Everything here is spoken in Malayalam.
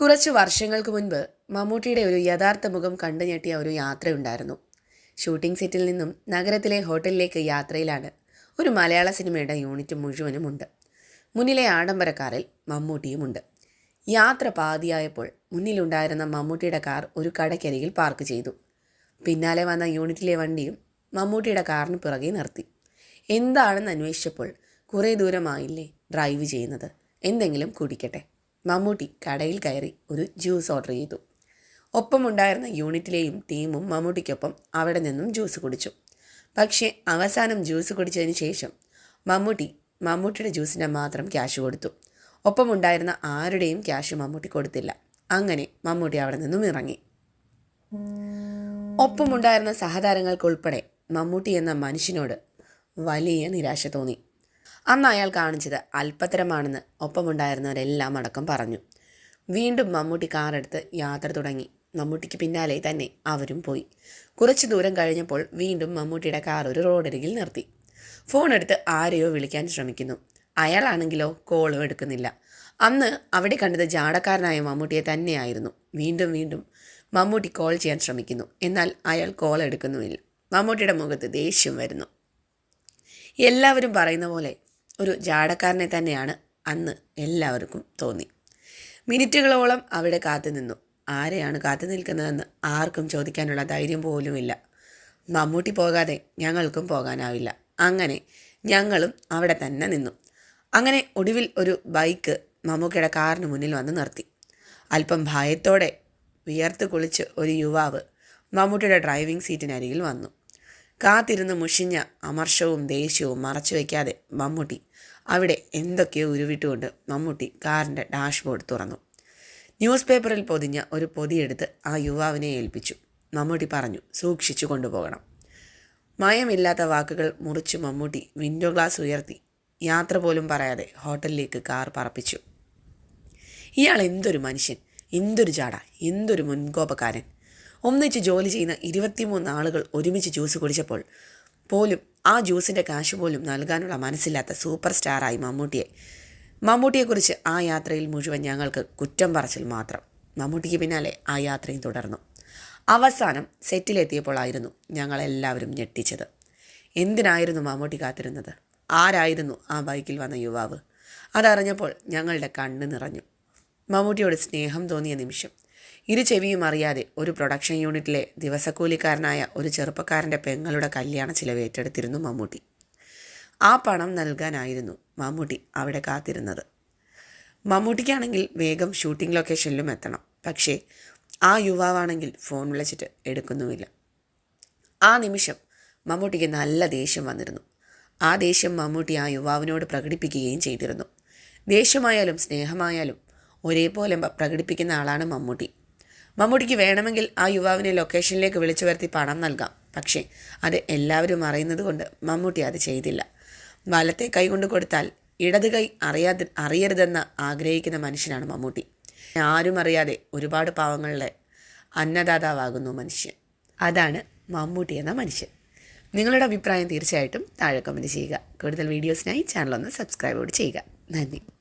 കുറച്ച് വർഷങ്ങൾക്ക് മുൻപ് മമ്മൂട്ടിയുടെ ഒരു യഥാർത്ഥ മുഖം കണ്ടു ഞെട്ടിയ ഒരു യാത്രയുണ്ടായിരുന്നു ഷൂട്ടിംഗ് സെറ്റിൽ നിന്നും നഗരത്തിലെ ഹോട്ടലിലേക്ക് യാത്രയിലാണ് ഒരു മലയാള സിനിമയുടെ യൂണിറ്റ് മുഴുവനുമുണ്ട്. മുന്നിലെ ആഡംബരക്കാറിൽ മമ്മൂട്ടിയുമുണ്ട്. യാത്ര പാതിയായപ്പോൾ മുന്നിലുണ്ടായിരുന്ന മമ്മൂട്ടിയുടെ കാർ ഒരു കടയ്ക്കരികിൽ പാർക്ക് ചെയ്തു. പിന്നാലെ വന്ന യൂണിറ്റിലെ വണ്ടിയും മമ്മൂട്ടിയുടെ കാറിന് പിറകെ നിർത്തി. എന്താണെന്ന് അന്വേഷിച്ചപ്പോൾ കുറേ ദൂരമായില്ലേ ഡ്രൈവ് ചെയ്യുന്നത്? എന്തെങ്കിലും കുടിക്കട്ടെ. മമ്മൂട്ടി കടയിൽ കയറി ഒരു ജ്യൂസ് ഓർഡർ ചെയ്തു. ഒപ്പമുണ്ടായിരുന്ന യൂണിറ്റിലെയും ടീമും മമ്മൂട്ടിക്കൊപ്പം അവിടെ നിന്നും ജ്യൂസ് കുടിച്ചു. പക്ഷേ അവസാനം ജ്യൂസ് കുടിച്ചതിന് ശേഷം മമ്മൂട്ടി മമ്മൂട്ടിയുടെ ജ്യൂസിന് മാത്രം ക്യാഷ് കൊടുത്തു. ഒപ്പമുണ്ടായിരുന്ന ആരുടെയും ക്യാഷ് മമ്മൂട്ടി കൊടുത്തില്ല. അങ്ങനെ മമ്മൂട്ടി അവിടെ നിന്നും ഇറങ്ങി. ഒപ്പമുണ്ടായിരുന്ന സഹതാരങ്ങൾക്കുൾപ്പെടെ മമ്മൂട്ടി എന്ന മനുഷ്യനോട് വലിയ നിരാശ തോന്നി. അന്ന് അയാൾ കാണിച്ചത് അല്പത്തരമാണെന്ന് ഒപ്പമുണ്ടായിരുന്നവരെല്ലാം അടക്കം പറഞ്ഞു. വീണ്ടും മമ്മൂട്ടി കാറെടുത്ത് യാത്ര തുടങ്ങി. മമ്മൂട്ടിക്ക് പിന്നാലെ തന്നെ അവരും പോയി. കുറച്ച് ദൂരം കഴിഞ്ഞപ്പോൾ വീണ്ടും മമ്മൂട്ടിയുടെ കാർ ഒരു റോഡരികിൽ നിർത്തി. ഫോൺ എടുത്ത് ആരെയോ വിളിക്കാൻ ശ്രമിക്കുന്നു. അയാളാണെങ്കിലോ കോളും എടുക്കുന്നില്ല. അന്ന് അവിടെ കണ്ടത് ജാടക്കാരനായ മമ്മൂട്ടിയെ തന്നെയായിരുന്നു. വീണ്ടും വീണ്ടും മമ്മൂട്ടി കോൾ ചെയ്യാൻ ശ്രമിക്കുന്നു. എന്നാൽ അയാൾ കോൾ എടുക്കുന്നുമില്ല. മമ്മൂട്ടിയുടെ മുഖത്ത് ദേഷ്യം വരുന്നു. എല്ലാവരും പറയുന്ന പോലെ ഒരു ജാടക്കാരനെ തന്നെയാണ് അന്ന് എല്ലാവർക്കും തോന്നി. മിനിറ്റുകളോളം അവിടെ കാത്തു നിന്നു. ആരെയാണ് കാത്തു നിൽക്കുന്നതെന്ന് ആർക്കും ചോദിക്കാനുള്ള ധൈര്യം പോലുമില്ല. മമ്മൂട്ടി പോകാതെ ഞങ്ങൾക്കും പോകാനാവില്ല. അങ്ങനെ ഞങ്ങളും അവിടെ തന്നെ നിന്നു. അങ്ങനെ ഒടുവിൽ ഒരു ബൈക്ക് മമ്മൂക്കയുടെ കാറിന് മുന്നിൽ വന്ന് നിർത്തി. അല്പം ഭയത്തോടെ വിയർത്ത് കുളിച്ച് ഒരു യുവാവ് മമ്മൂട്ടിയുടെ ഡ്രൈവിംഗ് സീറ്റിനരികിൽ വന്നു. കാത്തിരുന്ന് മുഷിഞ്ഞ അമർഷവും ദേഷ്യവും മറച്ചു വയ്ക്കാതെ മമ്മൂട്ടി അവിടെ എന്തൊക്കെയോ ഉരുവിട്ടുകൊണ്ട് മമ്മൂട്ടി കാറിന്റെ ഡാഷ്ബോർഡ് തുറന്നു. ന്യൂസ് പേപ്പറിൽ പൊതിഞ്ഞ ഒരു പൊതിയെടുത്ത് ആ യുവാവിനെ ഏൽപ്പിച്ചു. മമ്മൂട്ടി പറഞ്ഞു സൂക്ഷിച്ചു കൊണ്ടുപോകണം. മയമില്ലാത്ത വാക്കുകൾ മുറിച്ച് മമ്മൂട്ടി വിൻഡോ ഗ്ലാസ് ഉയർത്തി യാത്ര പോലും പറയാതെ ഹോട്ടലിലേക്ക് കാർ പറപ്പിച്ചു. ഇയാൾ എന്തൊരു മനുഷ്യൻ എന്തൊരു ചാട എന്തൊരു മുൻകോപക്കാരൻ. ഒന്നിച്ച് ജോലി ചെയ്യുന്ന ഇരുപത്തിമൂന്ന് ആളുകൾ ഒരുമിച്ച് ജ്യൂസ് കുടിച്ചപ്പോൾ പോലും ആ ജ്യൂസിന്റെ കാശ് പോലും നൽകാനുള്ള മനസ്സില്ലാത്ത സൂപ്പർ സ്റ്റാറായി മമ്മൂട്ടിയെ. മമ്മൂട്ടിയെക്കുറിച്ച് ആ യാത്രയിൽ മുഴുവൻ ഞങ്ങൾക്ക് കുറ്റം പറച്ചിൽ മാത്രം. മമ്മൂട്ടിക്ക് പിന്നാലെ ആ യാത്രയും തുടർന്നു. അവസാനം സെറ്റിലെത്തിയപ്പോഴായിരുന്നു ഞങ്ങളെല്ലാവരും ഞെട്ടിച്ചത്. എന്തിനായിരുന്നു മമ്മൂട്ടി കാത്തിരുന്നത്? ആരായിരുന്നു ആ ബൈക്കിൽ വന്ന യുവാവ്? അതറിഞ്ഞപ്പോൾ ഞങ്ങളുടെ കണ്ണ് നിറഞ്ഞു. മമ്മൂട്ടിയോട് സ്നേഹം തോന്നിയ നിമിഷം ഇരു ചെവിയും അറിയാതെ ഒരു പ്രൊഡക്ഷൻ യൂണിറ്റിലെ ദിവസക്കൂലിക്കാരനായ ഒരു ചെറുപ്പക്കാരന്റെ പെങ്ങളുടെ കല്യാണ ചിലവ് ഏറ്റെടുത്തിരുന്നു മമ്മൂട്ടി. ആ പണം നൽകാനായിരുന്നു മമ്മൂട്ടി അവിടെ കാത്തിരുന്നത്. മമ്മൂട്ടിക്കാണെങ്കിൽ വേഗം ഷൂട്ടിംഗ് ലൊക്കേഷനിലും എത്തണം. പക്ഷേ ആ യുവാവാണെങ്കിൽ ഫോൺ വിളിച്ചിട്ട് എടുക്കുന്നുമില്ല. ആ നിമിഷം മമ്മൂട്ടിക്ക് നല്ല ദേഷ്യം വന്നിരുന്നു. ആ ദേഷ്യം മമ്മൂട്ടി ആ യുവാവിനോട് പ്രകടിപ്പിക്കുകയും ചെയ്തിരുന്നു. ദേഷ്യമായാലും സ്നേഹമായാലും ഒരേപോലെ പ്രകടിപ്പിക്കുന്ന ആളാണ് മമ്മൂട്ടി. മമ്മൂട്ടിക്ക് വേണമെങ്കിൽ ആ യുവാവിനെ ലൊക്കേഷനിലേക്ക് വിളിച്ചു വരുത്തി പണം നൽകാം. പക്ഷേ അത് എല്ലാവരും അറിയുന്നത് കൊണ്ട് മമ്മൂട്ടി അത് ചെയ്തില്ല. വലത്തെ കൈ കൊണ്ട് കൊടുത്താൽ ഇടത് കൈ അറിയാതെ അറിയരുതെന്ന് ആഗ്രഹിക്കുന്ന മനുഷ്യനാണ് മമ്മൂട്ടി. ആരും അറിയാതെ ഒരുപാട് പാവങ്ങളുടെ അന്നദാതാവാകുന്നു മനുഷ്യൻ. അതാണ് മമ്മൂട്ടി എന്ന മനുഷ്യൻ. നിങ്ങളുടെ അഭിപ്രായം തീർച്ചയായിട്ടും താഴെ കമന്റ് ചെയ്യുക. കൂടുതൽ വീഡിയോസിനായി ചാനൽ ഒന്ന് സബ്സ്ക്രൈബ് ചെയ്യുക. നന്ദി.